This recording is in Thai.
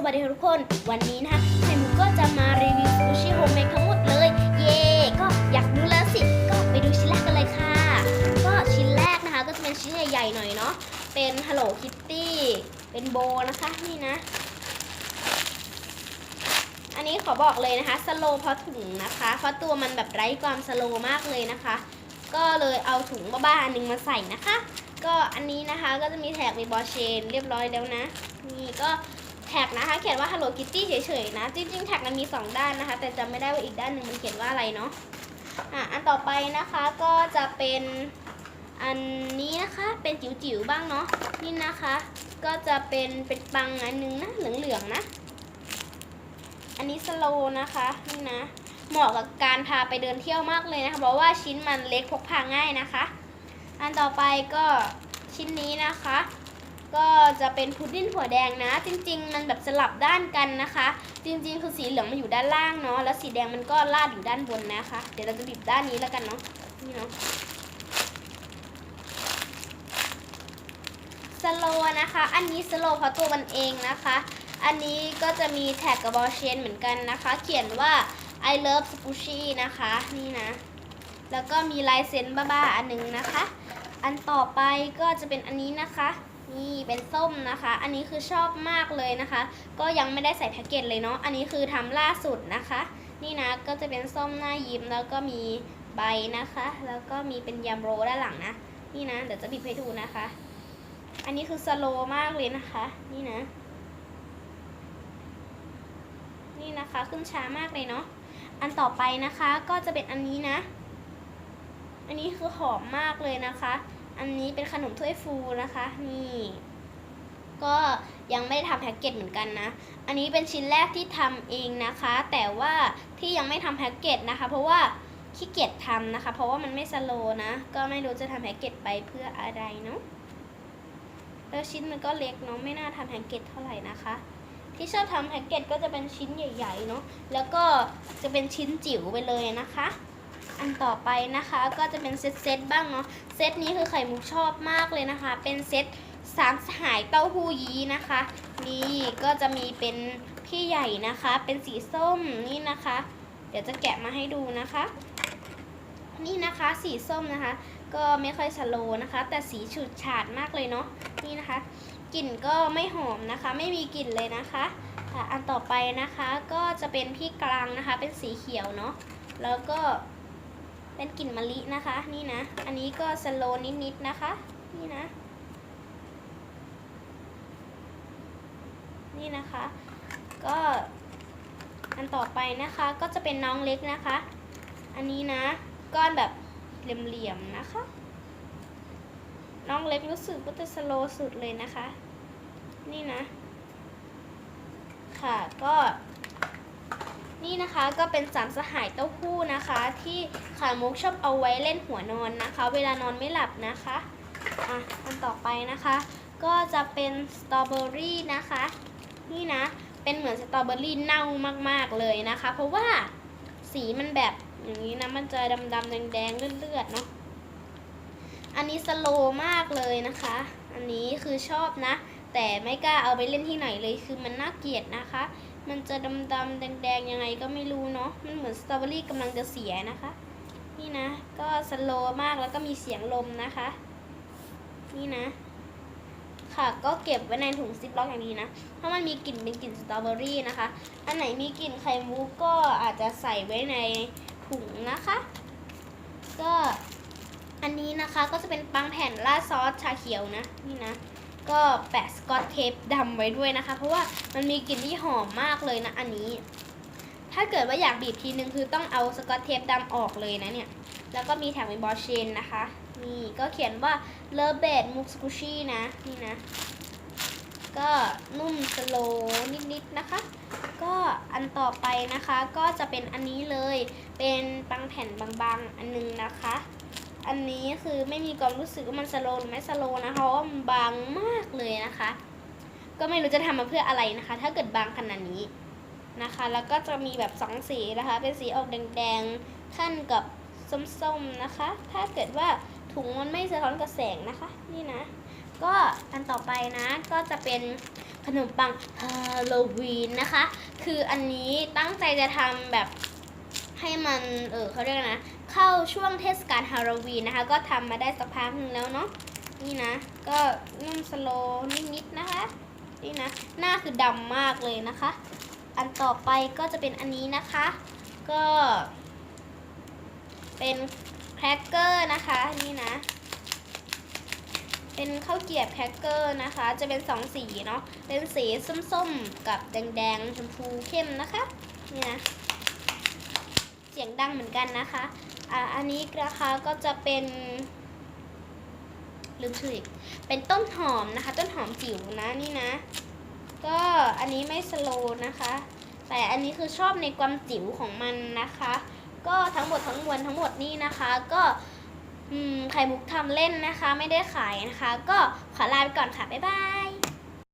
สวัสดีทุกคน วันนี้นะคะไข่มุกก็จะมารีวิวซูชิโฮมเมดทั้งหมดเลย เย่ก็อยากรู้แล้วสิ ก็ไปดูชิ้นแรกกันเลยค่ะ ก็ชิ้นแรกนะคะก็จะเป็นชิ้นใหญ่ๆหน่อยเนาะ เป็น Hello Kitty เป็นโบนะคะนี่นะ อันนี้ขอบอกเลยนะคะสโลเพราะถุงนะคะ เพราะตัวมันแบบไร้ความสโลมากเลยนะคะ ก็เลยเอาถุงบ้าๆอันหนึงมาใส่นะคะ ก็อันนี้นะคะก็จะมีแท็กมีบอเชน เรียบร้อยแล้วนะ นี่ก็ แท็กนะคะ เขียนว่า Hello Kitty เฉยๆนะ จริงๆ แท็กมันมี 2 ด้านนะคะ แต่จำไม่ได้ว่าอีกด้านหนึ่งมันเขียนว่าอะไรเนาะอะอันต่อไปนะคะก็จะเป็นอันนี้นะคะเป็นจิ๋วๆบ้างเนาะนี่นะคะ ก็จะเป็นเป็นปังอันนึงนะเหลืองๆนะ อันนี้สโลนะคะนี่นะเหมาะกับการพาไปเดินเที่ยวมากเลยนะคะ เพราะว่าชิ้นมันเล็กพกพาง่ายนะคะ อันต่อไปก็ชิ้นนี้นะคะ ก็จะเป็นพุดดิ้งถั่วแดงนะ จริง ๆ มันแบบสลับด้านกันนะคะ จริง ๆ คือสีเหลืองมันอยู่ด้านล่างเนาะแล้วสีแดงมันก็ลาดอยู่ด้านบนนะคะ เดี๋ยวเราจะบีบด้านนี้แล้วกันเนาะนี่เนาะสโลนะคะ อันนี้สโลเพราะตัวมันเองนะคะ อันนี้ก็จะมีแท็กกับบอเชนเหมือนกันนะคะ เขียนว่า I love sushi นะคะ นี่นะ แล้วก็มีลายเซ็นบ้าๆอันหนึงนะคะ อันต่อไปก็จะเป็นอันนี้นะคะ นี่เป็นส้มนะคะ อันนี้คือชอบมากเลยนะคะ ก็ยังไม่ได้ใส่แพ็กเกจเลยเนาะ อันนี้คือทำล่าสุดนะคะ นี่นะก็จะเป็นส้มหน้ายิ้มแล้วก็มีใบนะคะ แล้วก็มีเป็นยำโรด้านหลังนะ นี่นะ เดี๋ยวจะบีบให้ดูนะคะ อันนี้คือสโลมากเลยนะคะ นี่นะ นี่นะคะขึ้นช้ามากเลยเนาะ อันต่อไปนะคะก็จะเป็นอันนี้นะ อันนี้คือหอมมากเลยนะคะ อันนี้เป็นขนมถ้วยฟูนะคะ นี่ ก็ยังไม่ได้ทำแพ็กเกจเหมือนกันนะ อันนี้เป็นชิ้นแรกที่ทำเองนะคะ แต่ว่าที่ยังไม่ทำแพ็กเกจนะคะ เพราะว่าขี้เกียจทำนะคะ เพราะว่ามันไม่สโลนะ ก็ไม่รู้จะทำแพ็กเกจไปเพื่ออะไรเนาะแล้วชิ้นมันก็เล็กเนาะไม่น่าทำแพ็กเกจเท่าไหร่นะคะ ที่ชอบทำแพ็กเกจก็จะเป็นชิ้นใหญ่ ๆ เนาะแล้วก็จะเป็นชิ้นจิ๋วไปเลยนะคะ อันต่อไปนะคะก็จะเป็นเซตเซตบ้างเนาะเซตนี้คือไข่มุกชอบมากเลยนะคะ เป็นเซตสามสหายเต้าหู้ยี้นะคะ นี่ก็จะมีเป็นพี่ใหญ่นะคะ เป็นสีส้มนี่นะคะ เดี๋ยวจะแกะมาให้ดูนะคะ นี่นะคะสีส้มนะคะ ก็ไม่ค่อยสโลนะคะ แต่สีฉูดฉาดมากเลยเนาะนี่นะคะกลิ่นก็ไม่หอมนะคะ ไม่มีกลิ่นเลยนะคะอันต่อไปนะคะก็จะเป็นพี่กลางนะคะ เป็นสีเขียวเนาะแล้วก็ เป็นกลิ่นมะลินะคะ นี่นะ อันนี้ก็สโลว์นิดๆนะคะ นี่นะ นี่นะคะ ก็อันต่อไปนะคะก็จะเป็นน้องเล็กนะคะ อันนี้นะ ก้อนแบบเหลี่ยมๆนะคะ น้องเล็กรู้สึกว่าจะสโลสุดเลยนะคะ นี่นะ ค่ะก็ นี่นะคะก็เป็นสามสหายเต้าหู้นะคะ ที่ขามุกชอบเอาไว้เล่นหัวนอนนะคะ เวลานอนไม่หลับนะคะอะอันต่อไปนะคะ ก็จะเป็นสตรอเบอรี่นะคะ นี่นะเป็นเหมือนสตรอเบอรี่เน่ามากๆเลยนะคะ เพราะว่าสีมันแบบอย่างนี้นะมันจะดำๆแดงๆเลือดๆเนาะอันนี้สโลมากเลยนะคะ อันนี้คือชอบนะ แต่ไม่กล้าเอาไปเล่นที่ไหนเลยคือมันน่าเกลียดนะคะ มันจะดำๆแดงๆยังไงก็ไม่รู้เนาะมันเหมือนสตรอเบอรี่กำลังจะเสียนะคะ นี่นะ ก็สโลมากแล้วก็มีเสียงลมนะคะ นี่นะ ค่ะก็เก็บไว้ในถุงซิปล็อกอย่างดีนะเพรามันมีกลิ่นเป็นกลิ่นสตรอเบอรี่นะคะ อันไหนมีกลิ่นไข่มุกก็อาจจะใส่ไว้ในถุงนะคะ ก็อันนี้นะคะก็จะเป็นปังแผ่นราดซอสชาเขียวนะ นี่นะ ก็แปะสกอตเทปดำไว้ด้วยนะคะ เพราะว่ามันมีกลิ่นที่หอมมากเลยนะอันนี้ ถ้าเกิดว่าอยากบีบทีนึงคือต้องเอาสกอตเทปดำออกเลยนะเนี่ย แล้วก็มีแถมเป็นบอเชนนะคะ นี่ก็เขียนว่าเลเบดมุกสกุชี่นะนี่นะ ก็นุ่มสโลนิดๆนะคะ ก็อันต่อไปนะคะก็จะเป็นอันนี้เลย เป็นปังแผ่นบางๆ อันนึงนะคะ อันนี้คือไม่มีความรู้สึกว่ามันสโลหรือไม่สโลนะคะเพราะว่ามันบางมากเลยนะคะ ก็ไม่รู้จะทำมาเพื่ออะไรนะคะ ถ้าเกิดบางขนาดนี้นะคะ แล้วก็จะมีแบบสองสีนะคะ เป็นสีออกแดงๆขั้นกับส้มๆนะคะ ถ้าเกิดว่าถุงมันไม่สะท้อนกับแสงนะคะ นี่นะ ก็อันต่อไปนะก็จะเป็นขนมปังฮาโลวีนนะคะ คืออันนี้ตั้งใจจะทำแบบให้มัน เออเขาเรียกนะ เข้าช่วงเทศกาลฮาโลวีนนะคะ ก็ทำมาได้สักพักหนึงแล้วเนาะนี่นะ ก็นุ่มสโลนิดๆนะคะ นี่นะ หน้าคือดำมากเลยนะคะ อันต่อไปก็จะเป็นอันนี้นะคะ ก็ เป็นแครกเกอร์นะคะ นี่นะ เป็นข้าวเกรียบแครกเกอร์นะคะ จะเป็นสองสีเนาะ เป็นสีส้มๆ กับแดงๆ ชมพูเข้มนะคะ นี่นะ เสียงดังเหมือนกันนะคะ อ่าอันนี้นะคะก็จะเป็นลืมชื่ออีกเป็นต้นหอมนะคะ ต้นหอมจิ๋วนะนี่นะ ก็อันนี้ไม่สโลนะคะ แต่อันนี้คือชอบในความจิ๋วของมันนะคะ ก็ทั้งหมดทั้งมวลทั้งหมดนี่นะคะ ก็ไข่มุกทำเล่นนะคะ ไม่ได้ขายนะคะ ก็ขอลาไปก่อนค่ะ บ๊ายบาย